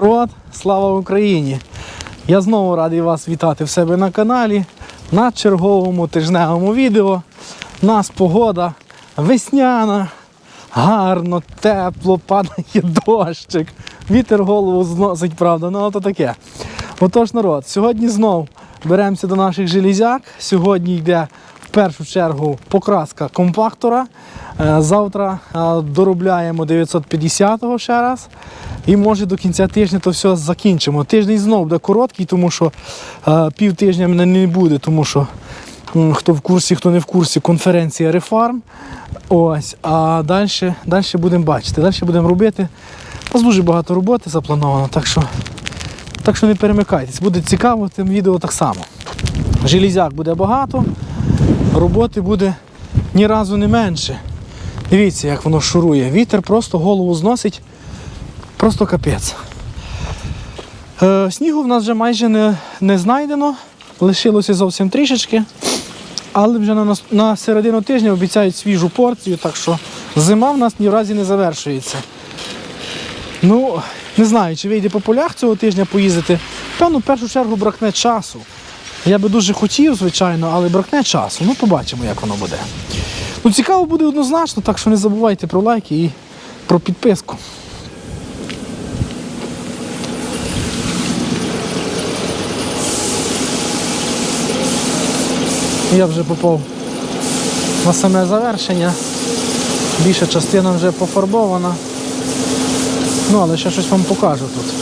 Народ, слава Україні! Я знову радий вас вітати в себе на каналі на черговому тижневому відео. У нас погода весняна, гарно, тепло, падає дощик. Вітер голову зносить, правда, ну то таке. Отож, народ, сьогодні знов беремося до наших железяк. Сьогодні йде першу чергу покраска компактора. Е, Завтра е, доробляємо 950-го ще раз. І може до кінця тижня то все закінчимо. Тиждень знов буде короткий, тому що е, пів тижня мене не буде, тому що хто в курсі, хто не в курсі, конференція Рефарм. Ось, а далі, далі будемо бачити, далі будемо робити. У нас дуже багато роботи заплановано, так що, так що не перемикайтесь. Буде цікаво тим відео так само. Железяк буде багато, роботи буде ні разу не менше. Дивіться, як воно шурує. Вітер просто голову зносить. Просто капець. Е, снігу в нас вже майже не, не знайдено. Лишилося зовсім трішечки. Але вже на, на середину тижня обіцяють свіжу порцію, так що зима в нас ні в разі не завершується. Ну, не знаю, чи вийде по полях цього тижня поїздити. Певно, в першу чергу бракне часу. Я би дуже хотів, звичайно, але бракне часу. Ну, побачимо, як воно буде. Ну, цікаво буде однозначно, так що не забувайте про лайки і про підписку. Я вже попав на саме завершення. Більша частина вже пофарбована. Ну, але ще щось вам покажу тут.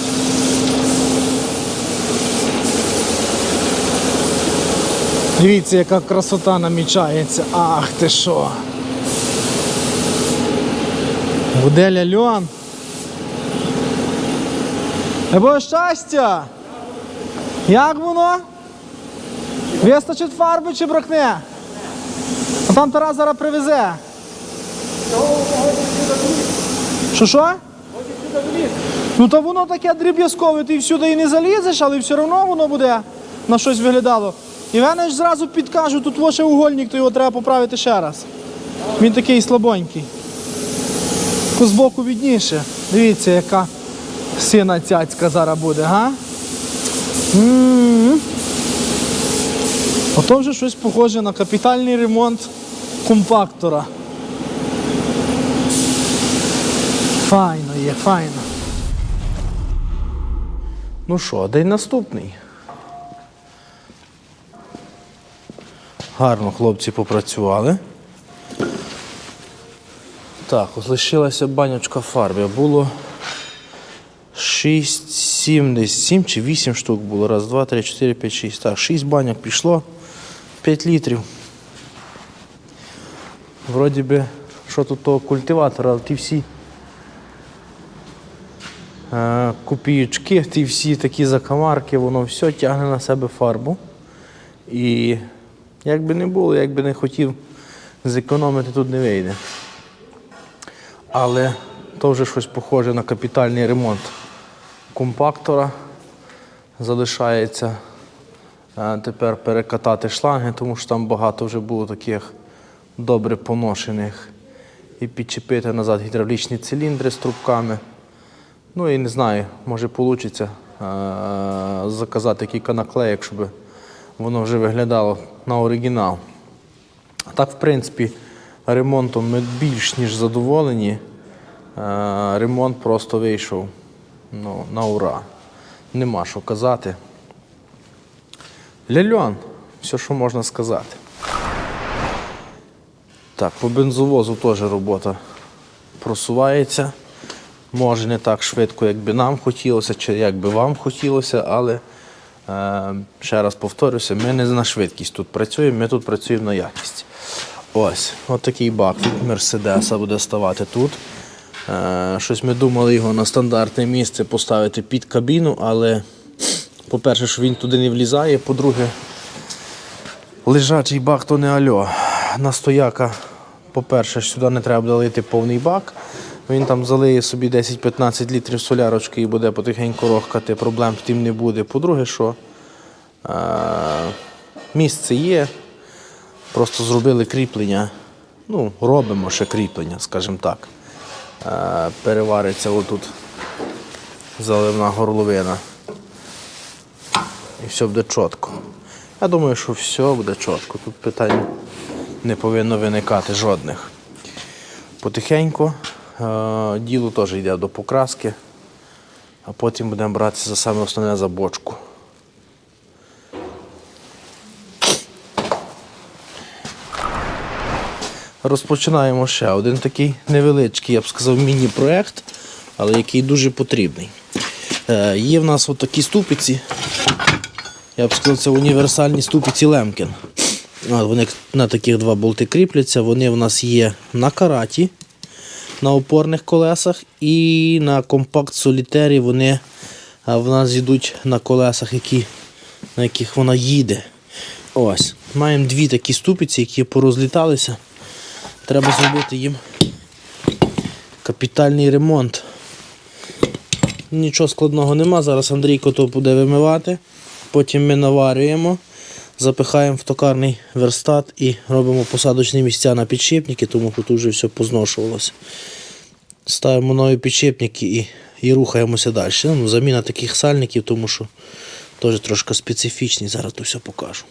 Дивіться, яка красота намічається. Ах ти що. Буде ляльон. Або щастя! Як воно? Вистачить фарби чи бракне? А там Тарас зараз привезе. Що що? Ну то воно таке дріб'язкове, ти всюди і не залізеш, але все одно воно буде на щось виглядало. Іванович зразу підкажу, тут ваше угольник, то його треба поправити ще раз. Він такий слабонький. Ку збоку відніше. Дивіться, яка сина цяцька зараз буде, га? Ото вже щось похоже на капітальний ремонт компактора. Файно є, файно. Ну що, день наступний. Гарно хлопці попрацювали. Так, ось лишилася банячка фарби. Було 6, 7, десь 7 чи 8 штук було. Раз, два, три, чотири, п'ять, шість. Так, 6 баняк пішло. 5 літрів. Вроді би, що тут того культиватора, але ті всі е, копіючки, ті всі такі закамарки, воно все тягне на себе фарбу. І як би не було, як би не хотів зекономити, тут не вийде. Але то вже щось похоже на капітальний ремонт компактора. Залишається тепер перекатати шланги, тому що там багато вже було таких добре поношених. І підчепити назад гідравлічні циліндри з трубками. Ну і не знаю, може вийде заказати кілька наклеїк, щоб воно вже виглядало на оригінал. Так, в принципі, ремонтом ми більш ніж задоволені. Е, Ремонт просто вийшов ну, на ура. Нема що казати. Ляльон, все, що можна сказати. Так, по бензовозу теж робота просувається. Може не так швидко, як би нам хотілося, чи як би вам хотілося, але ще раз повторюся, ми не на швидкість тут працюємо, ми тут працюємо на якість. Ось, от такий бак від Мерседеса буде ставати тут. Е, щось ми думали його на стандартне місце поставити під кабіну, але, по-перше, що він туди не влізає, по-друге, лежачий бак то не альо. На стояка, по-перше, сюди не треба буде лити повний бак. Він там залиє собі 10-15 літрів солярочки і буде потихеньку рохкати, проблем з тим не буде. По-друге, що місце є, просто зробили кріплення. Ну, робимо ще кріплення, скажімо так. Перевариться отут заливна горловина. І все буде чітко. Я думаю, що все буде чітко. Тут питань не повинно виникати жодних. Потихеньку діло теж йде до покраски, а потім будемо братися за саме основне за бочку. Розпочинаємо ще один такий невеличкий, я б сказав, міні-проект, але який дуже потрібний. Е, є в нас отакі ступиці. Я б сказав, це універсальні ступиці Лемкін. Вони на таких два болти кріпляться. Вони в нас є на караті, на опорних колесах і на компакт солітері вони в нас йдуть на колесах, які, на яких вона їде. Ось. Маємо дві такі ступиці, які порозліталися. Треба зробити їм капітальний ремонт. Нічого складного нема. Зараз Андрійко то буде вимивати. Потім ми наварюємо, запихаємо в токарний верстат і робимо посадочні місця на підшипники, тому тут вже все позношувалося. Ставимо нові підшипники і, і рухаємося далі. Ну, заміна таких сальників, тому що теж трошки специфічні, зараз то все покажу.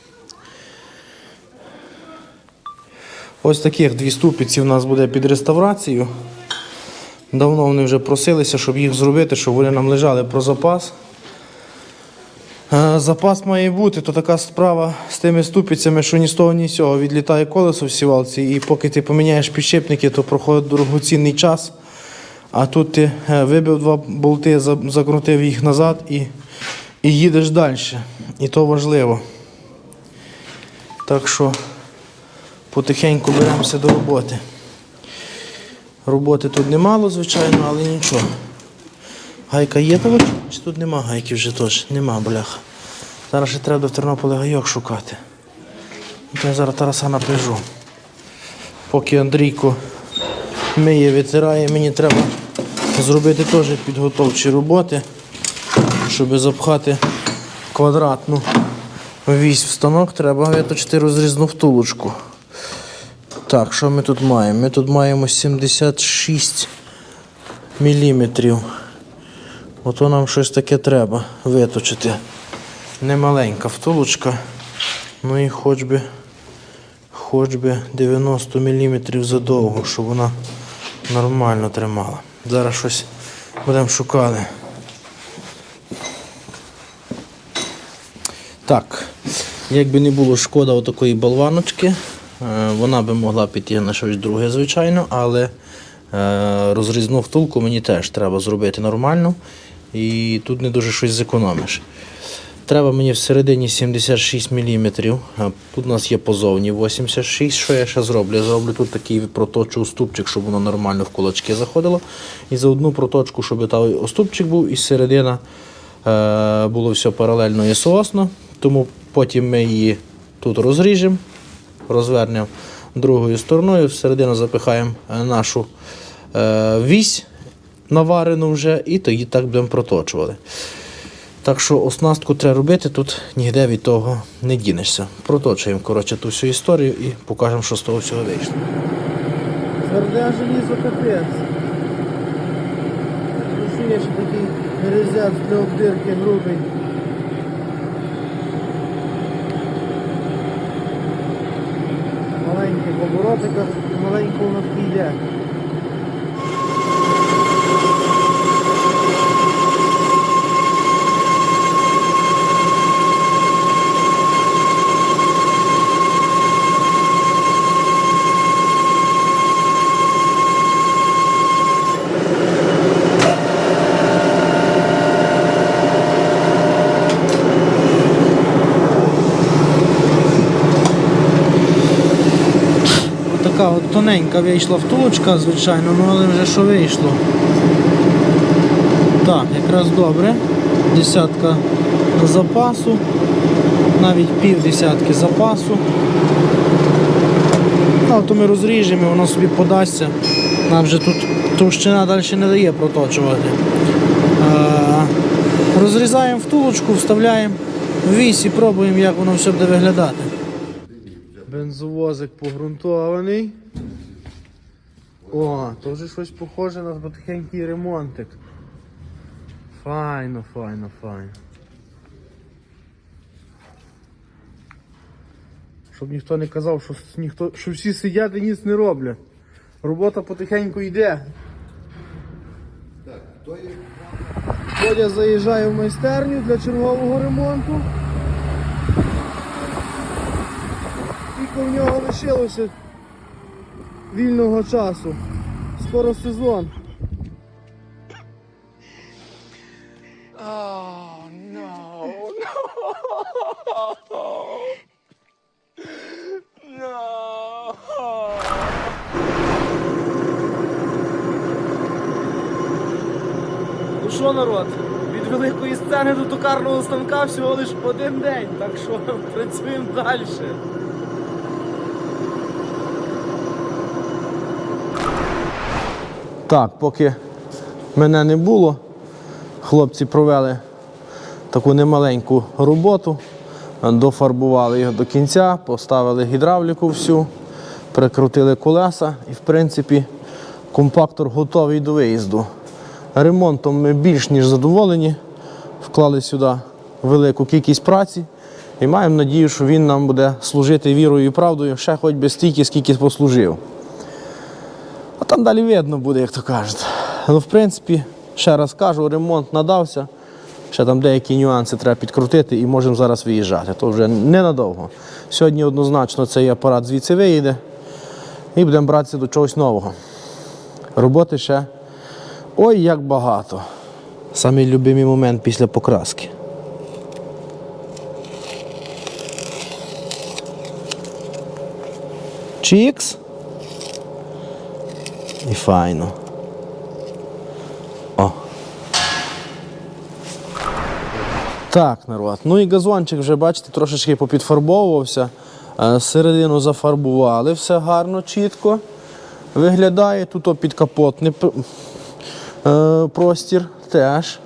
Ось таких дві ступиці у нас буде під реставрацією. Давно вони вже просилися, щоб їх зробити, щоб вони нам лежали про запас. Е, Запас має бути, то така справа з тими ступицями, що ні з того, ні з цього відлітає колесо в сівалці, і поки ти поміняєш підшипники, то проходить дорогоцінний час. А тут ти е, вибив два болти, закрутив їх назад і, і їдеш далі. І то важливо. Так що потихеньку беремося до роботи. Роботи тут немало, звичайно, але нічого. Гайка є того? Чи тут нема гайки вже теж? Нема, бляха. Зараз ще треба в Тернополі гайок шукати. Я зараз Тараса напряжу. Поки Андрійко миє, витирає, мені треба зробити теж підготовчі роботи, щоб запхати квадратну вісь в станок, треба виточити розрізну втулочку. Так, що ми тут маємо? Ми тут маємо 76 міліметрів. Ото нам щось таке треба виточити. Немаленька втулочка. Ну і хоч би, хоч би 90 мм задовго, щоб вона нормально тримала. Зараз щось будемо шукати. Так, як би не було шкода отакої болваночки, е, вона би могла піти на щось друге, звичайно, але е, розрізну втулку мені теж треба зробити нормально. І тут не дуже щось зекономиш. Треба мені всередині 76 мм. Тут у нас є позовні 86. Що я ще зроблю? Я зроблю тут такий проточу уступчик, щоб воно нормально в кулачки заходило. І за одну проточку, щоб той оступчик був, і середина е, було все паралельно і соосно. Тому потім ми її тут розріжемо, розвернемо другою стороною, всередину запихаємо нашу е, вісь наварену вже, і тоді так будемо проточувати. Так що оснастку треба робити, тут ніде від того не дінешся. Проточуємо коротше, ту всю історію і покажемо, що з того всього вийшло. Тверде желізо капець. Ще такий резерв для обдирки грубий. Маленьких оборотиках, маленько йде. Отака от тоненька вийшла втулочка, звичайно, ну але вже що вийшло. Так, якраз добре. Десятка запасу, навіть пів десятки запасу. Ну, то ми розріжемо, воно собі подасться. Нам вже тут товщина далі не дає проточувати. А, розрізаємо втулочку, вставляємо вісь і пробуємо, як воно все буде виглядати. Бензовозик погрунтований. О, то вже щось похоже на потихенький ремонтик. Файно, файно, файно. Щоб ніхто не казав, що, ніхто, що всі сидять і ніц не роблять. Робота потихеньку йде. Так, то є... Водя заїжджає в майстерню для чергового ремонту. Скільки в нього лишилося вільного часу. Скоро сезон. Ну що, народ, від великої сцени до токарного станка всього лиш один день, так що працюємо далі. Так, поки мене не було, хлопці провели таку немаленьку роботу, дофарбували його до кінця, поставили гідравліку всю, прикрутили колеса і, в принципі, компактор готовий до виїзду. Ремонтом ми більш ніж задоволені, вклали сюди велику кількість праці і маємо надію, що він нам буде служити вірою і правдою ще хоч би стільки, скільки послужив. Там далі видно буде, як то кажуть. Ну, в принципі, ще раз кажу, ремонт надався. Ще там деякі нюанси треба підкрутити і можемо зараз виїжджати. То вже ненадовго. Сьогодні однозначно цей апарат звідси виїде і будемо братися до чогось нового. Роботи ще ой як багато. Самий любимий момент після покраски. Чікс. І файно. О. Так, народ. Ну і газончик вже, бачите, трошечки попідфарбовувався. Е, Середину зафарбували, все гарно, чітко. Виглядає тут підкапотний е, простір теж.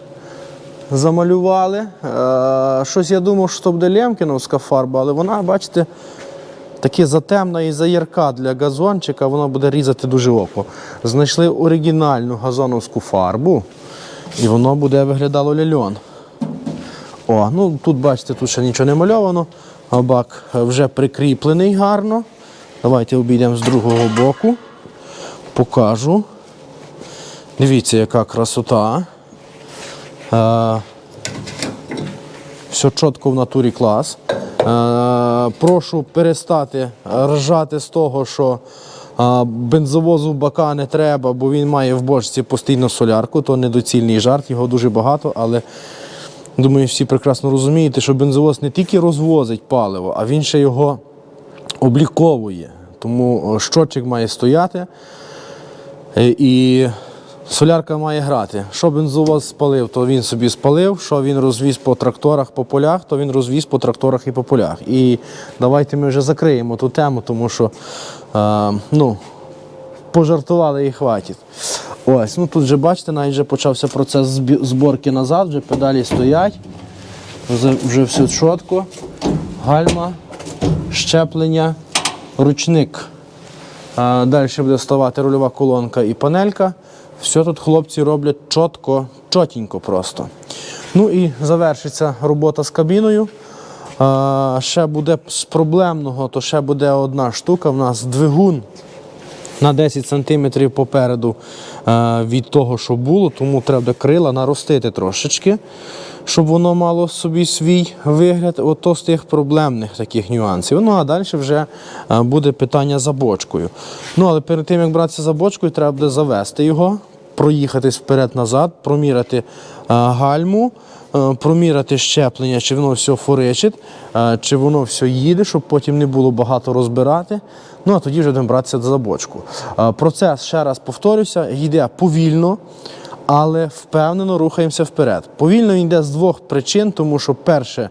Замалювали. Е, Щось я думав, що буде лемкіновська фарба, але вона, бачите, таке затемна і заярка для газончика, воно буде різати дуже око. Знайшли оригінальну газоновську фарбу, і воно буде виглядало ляльон. О, ну тут бачите, тут ще нічого не мальовано. а Бак вже прикріплений гарно. Давайте обійдемо з другого боку. Покажу. Дивіться, яка красота. Е, все чітко в натурі клас. Е, прошу перестати ржати з того, що е, бензовозу бака не треба, бо він має в бочці постійно солярку, то недоцільний жарт, його дуже багато, але думаю, всі прекрасно розумієте, що бензовоз не тільки розвозить паливо, а він ще його обліковує. Тому е, щотчик має стояти. Е, І солярка має грати. Що бензовоз спалив, то він собі спалив. Що він розвіз по тракторах, по полях, то він розвіз по тракторах і по полях. І давайте ми вже закриємо ту тему, тому що е, ну, пожартували і хватить. Ось, ну тут вже бачите, навіть вже почався процес зборки назад, вже педалі стоять. Вже, все чітко. Гальма, щеплення, ручник. А, Далі буде вставати рульова колонка і панелька. Все тут хлопці роблять чітко, чотенько просто. Ну і завершиться робота з кабіною. А, ще буде з проблемного, то ще буде одна штука. В нас двигун на 10 см попереду е, від того, що було, тому треба крила наростити трошечки, щоб воно мало собі свій вигляд. Ото з тих проблемних таких нюансів. Ну а далі вже е, буде питання за бочкою. Ну, але перед тим, як братися за бочкою, треба буде завести його, проїхатись вперед-назад, проміряти е, гальму. е, Проміряти щеплення, чи воно все форичить, е, чи воно все їде, щоб потім не було багато розбирати. Ну а тоді вже будемо братися за бочку. Процес, ще раз повторюся, йде повільно, але впевнено рухаємося вперед. Повільно він йде з двох причин, тому що перше,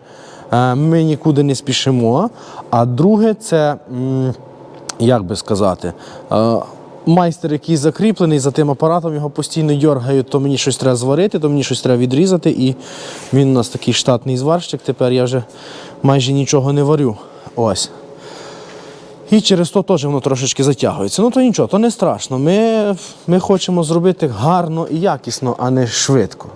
ми нікуди не спішимо, а друге, це, як би сказати, майстер, який закріплений за тим апаратом, його постійно дергають, то мені щось треба зварити, то мені щось треба відрізати. І він у нас такий штатний зварщик. Тепер я вже майже нічого не варю. Ось. І через то теж воно трошечки затягується. Ну то нічого, то не страшно. Ми, ми хочемо зробити гарно і якісно, а не швидко.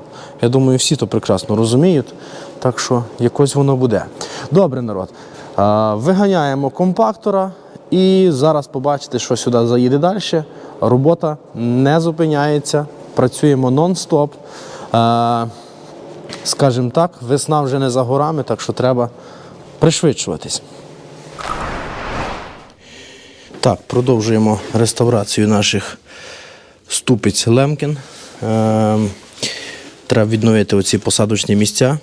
Я думаю, всі то прекрасно розуміють. Так що якось воно буде. Добре, народ. Виганяємо компактора і зараз побачите, що сюди заїде далі. Робота не зупиняється, працюємо нон-стоп. Скажімо так, весна вже не за горами, так що треба пришвидшуватись. Так, продовжуємо реставрацію наших ступиць Лемкін. Ем, треба відновити оці посадочні місця.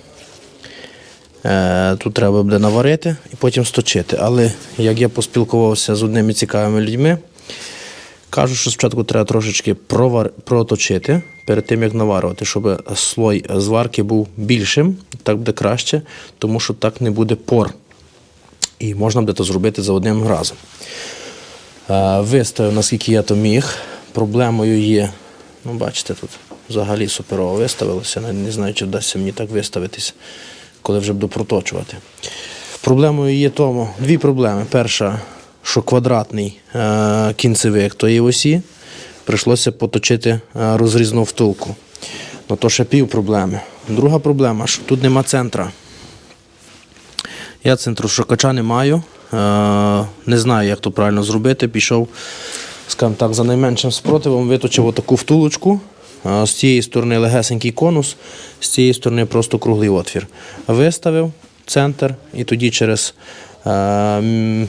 Е, Тут треба буде наварити і потім сточити. Але як я поспілкувався з одними цікавими людьми, кажуть, що спочатку треба трошечки провар... проточити перед тим, як наварювати, щоб слой зварки був більшим, так буде краще, тому що так не буде пор. І можна буде це зробити за одним разом. Е, Виставив, наскільки я то міг. Проблемою є, ну бачите, тут взагалі суперово виставилося. Не знаю, чи вдасться мені так виставитись, коли вже буду проточувати. Проблемою є тому дві проблеми. Перша, що квадратний е, кінцевик тої осі, прийшлося поточити е, розрізну втулку. Ну то ще пів проблеми. Друга проблема, що тут нема центра. Я центрушукача не маю. Е, не знаю, як то правильно зробити. Пішов, скажімо так, за найменшим спротивом, виточив отаку втулочку. З цієї сторони легесенький конус, з цієї сторони просто круглий отвір. Виставив центр і тоді через е,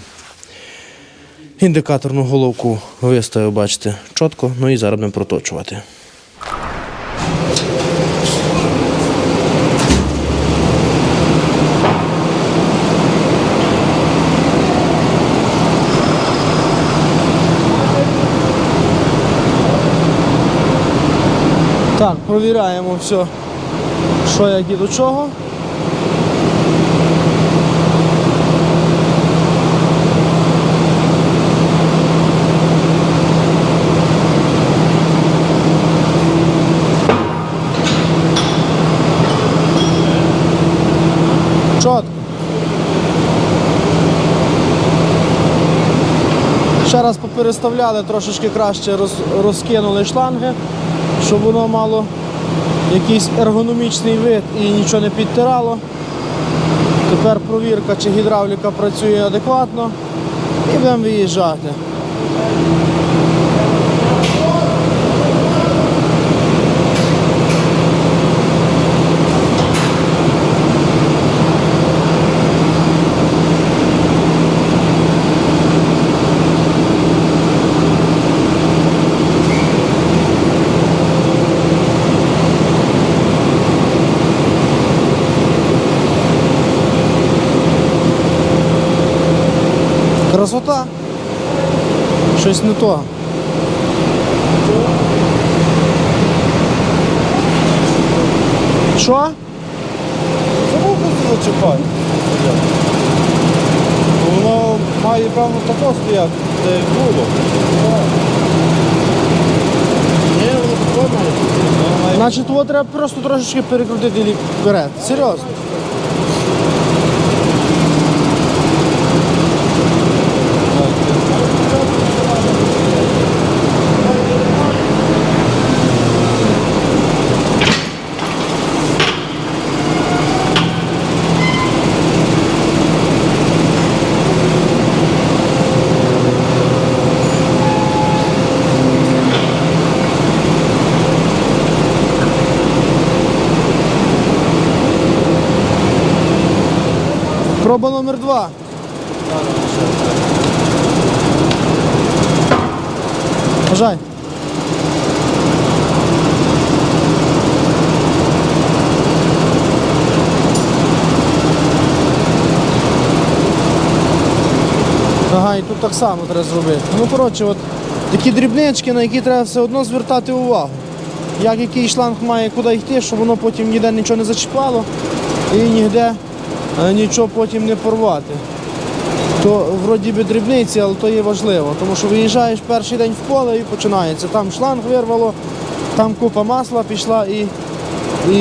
індикаторну головку виставив, бачите, чітко, ну і зараз будемо проточувати. Так, провіряємо все, що як і до чого. Ще раз попереставляли, трошечки краще розкинули шланги, щоб воно мало якийсь ергономічний вид і нічого не підтирало. Тепер провірка, чи гідравліка працює адекватно і будемо виїжджати. Красота. Щось не то. Що? Чому просто зачіпати? Воно має певно тако стояти, де було. Ні, воно тако має. Значить, того треба просто трошечки перекрутити вперед. Серйозно. Проба номер два. Бажай. Ага, і тут так само треба зробити. Ну, коротше, от такі дрібнички, на які треба все одно звертати увагу. Як який шланг має куди йти, щоб воно потім ніде нічого не зачіпало і ніде нічого потім не порвати. То вроді би дрібниці, але то є важливо, тому що виїжджаєш перший день в поле і починається. Там шланг вирвало, там купа масла пішла і, і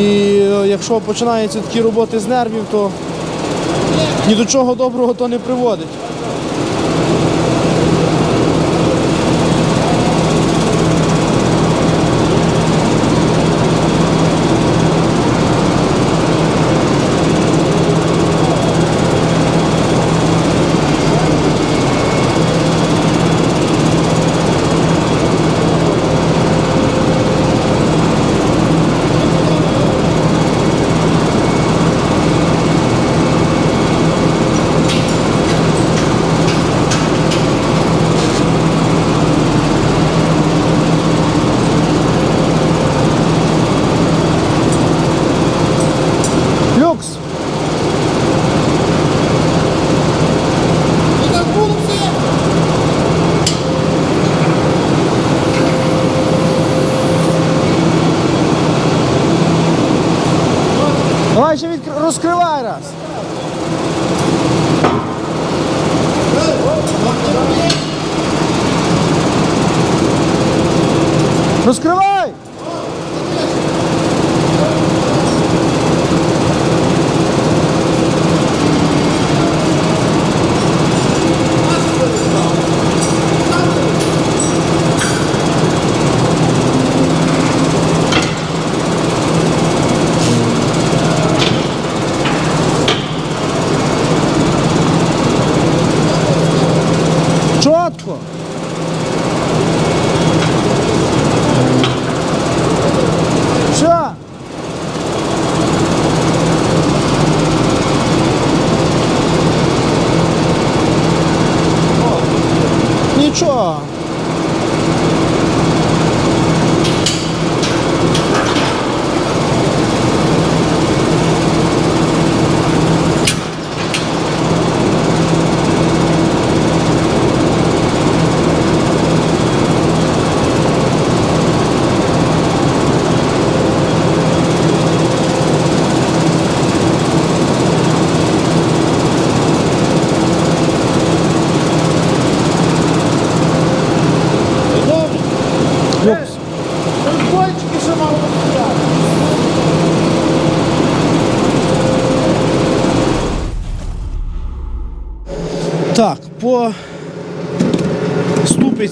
якщо починаються такі роботи з нервів, то ні до чого доброго то не приводить.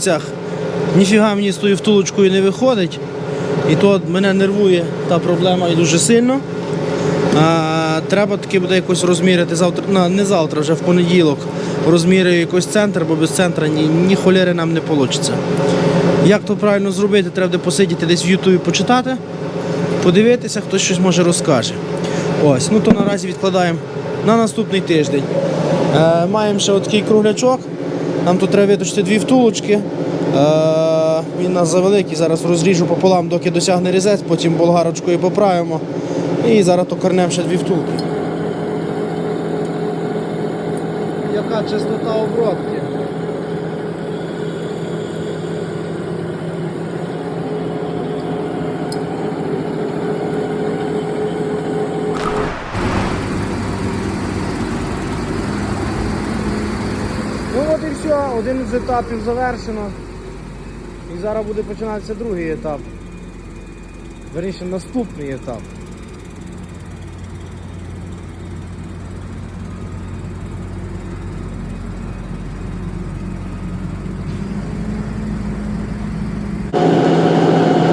Ступицях ніфіга мені з тою втулочкою не виходить. І то мене нервує та проблема і дуже сильно. А, треба таки буде якось розміряти завтра, ну, не завтра, вже в понеділок розміряю якось центр, бо без центра ні, ні холєри нам не вийде. Як то правильно зробити, треба буде посидіти десь в Ютубі почитати, подивитися, хтось щось може розкаже. Ось, ну то наразі відкладаємо на наступний тиждень. Е, маємо ще такий круглячок. Нам тут треба виточити дві втулочки. Е, він нас завеликий, зараз розріжу пополам, доки досягне різець, потім болгарочкою поправимо. І зараз то корнемо ще дві втулки. Яка частота обробки? Ну от і все, один з етапів завершено. І зараз буде починатися другий етап. Верніше наступний етап.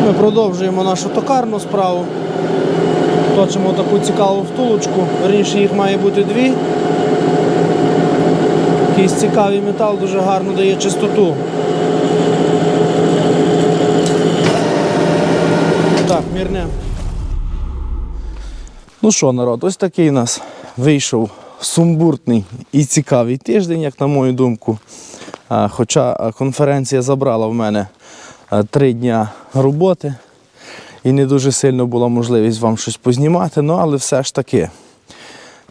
Ми продовжуємо нашу токарну справу. Точимо таку цікаву втулочку. Верніше їх має бути дві. Якийсь цікавий метал дуже гарно дає чистоту. Так, мірне. Ну що, народ, ось такий у нас вийшов сумбуртний і цікавий тиждень, як на мою думку. Хоча конференція забрала в мене три дня роботи і не дуже сильно була можливість вам щось познімати, ну але все ж таки.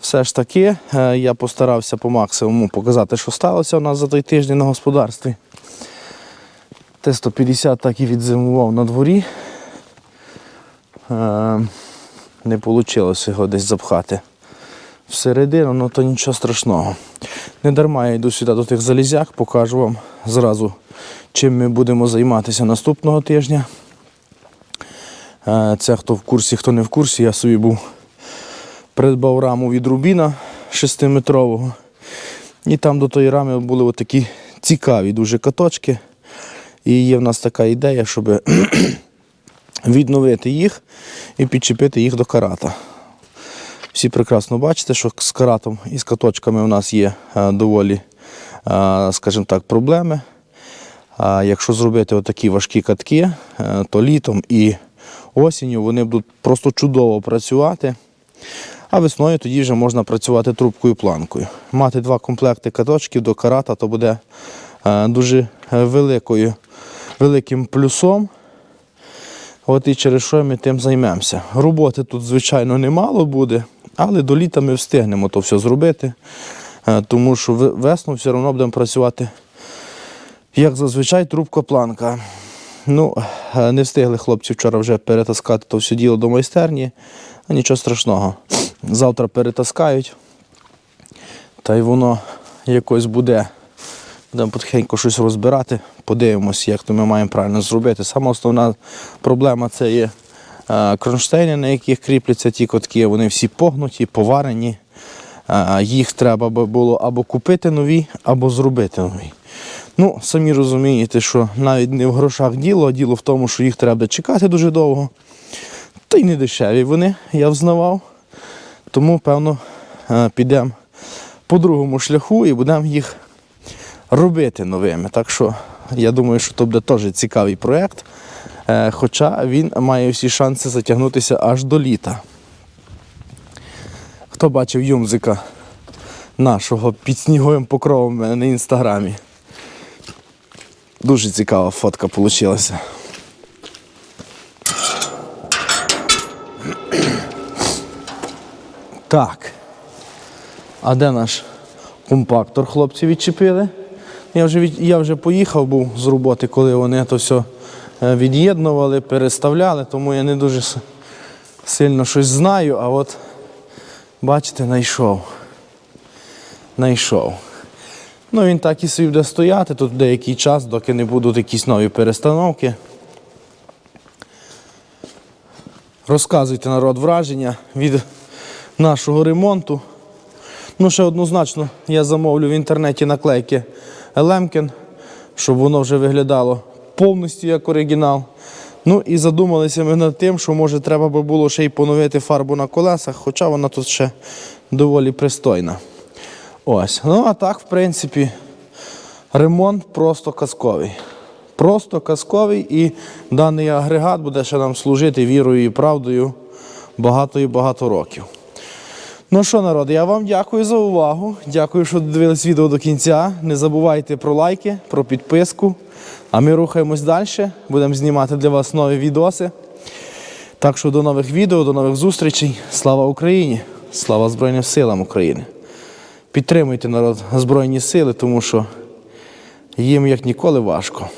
Все ж таки, е, я постарався по максимуму показати, що сталося у нас за той тиждень на господарстві. Т-150 так і відзимував на дворі. Е, Не вийшло його десь запхати всередину, ну то нічого страшного. Не дарма я йду сюди до тих залізяк, покажу вам зразу, чим ми будемо займатися наступного тижня. Е, Це хто в курсі, хто не в курсі, я собі був придбав раму від Рубіна 6-метрового. І там до тої рами були отакі цікаві дуже каточки. І є в нас така ідея, щоб відновити їх і підчепити їх до карата. Всі прекрасно бачите, що з каратом і з каточками у нас є е, доволі, е, скажімо так, проблеми. А якщо зробити отакі важкі катки, е, то літом і осінню вони будуть просто чудово працювати. А весною тоді вже можна працювати трубкою планкою. Мати два комплекти каточків до карата то буде е, дуже е, великою, великим плюсом. От і через що ми тим займемося. Роботи тут, звичайно, немало буде, але до літа ми встигнемо то все зробити, е, тому що весну все одно будемо працювати, як зазвичай, трубка планка. Ну, не встигли хлопці вчора вже перетаскати то все діло до майстерні. Ну, Нічого страшного. Завтра перетаскають. Та й воно якось буде. Будемо потихеньку щось розбирати, подивимося, як то ми маємо правильно зробити. Сама основна проблема це є е, кронштейни, на яких кріпляться ті котки. Вони всі погнуті, поварені. Е, Їх треба було або купити нові, або зробити нові. Ну, самі розумієте, що навіть не в грошах діло, а діло в тому, що їх треба чекати дуже довго. Та й не дешеві вони, я взнавав. Тому, певно, е, підемо по другому шляху і будемо їх робити новими. Так що я думаю, що то буде теж цікавий проєкт. Е, Хоча він має всі шанси затягнутися аж до літа. Хто бачив юмзика нашого під сніговим покровом на інстаграмі? Дуже цікава фотка вийшла. Так. А де наш компактор хлопці відчепили? Я вже, від... я вже поїхав був з роботи, коли вони то все е, від'єднували, переставляли, тому я не дуже сильно щось знаю, а от бачите, знайшов. Знайшов. Ну він так і собі буде стояти тут деякий час, доки не будуть якісь нові перестановки. Розказуйте народ враження від нашого ремонту. Ну, ще однозначно, я замовлю в інтернеті наклейки Лемкін, щоб воно вже виглядало повністю як оригінал. Ну і задумалися ми над тим, що може треба би було ще й поновити фарбу на колесах, хоча вона тут ще доволі пристойна. Ось. Ну, а так, в принципі, ремонт просто казковий. Просто казковий і даний агрегат буде ще нам служити вірою і правдою багато і багато років. Ну що, народ, я вам дякую за увагу. Дякую, що дивились відео до кінця. Не забувайте про лайки, про підписку. А ми рухаємось далі. Будемо знімати для вас нові відоси. Так що до нових відео, до нових зустрічей. Слава Україні! Слава Збройним силам України! Підтримуйте народ Збройні сили, тому що їм як ніколи важко.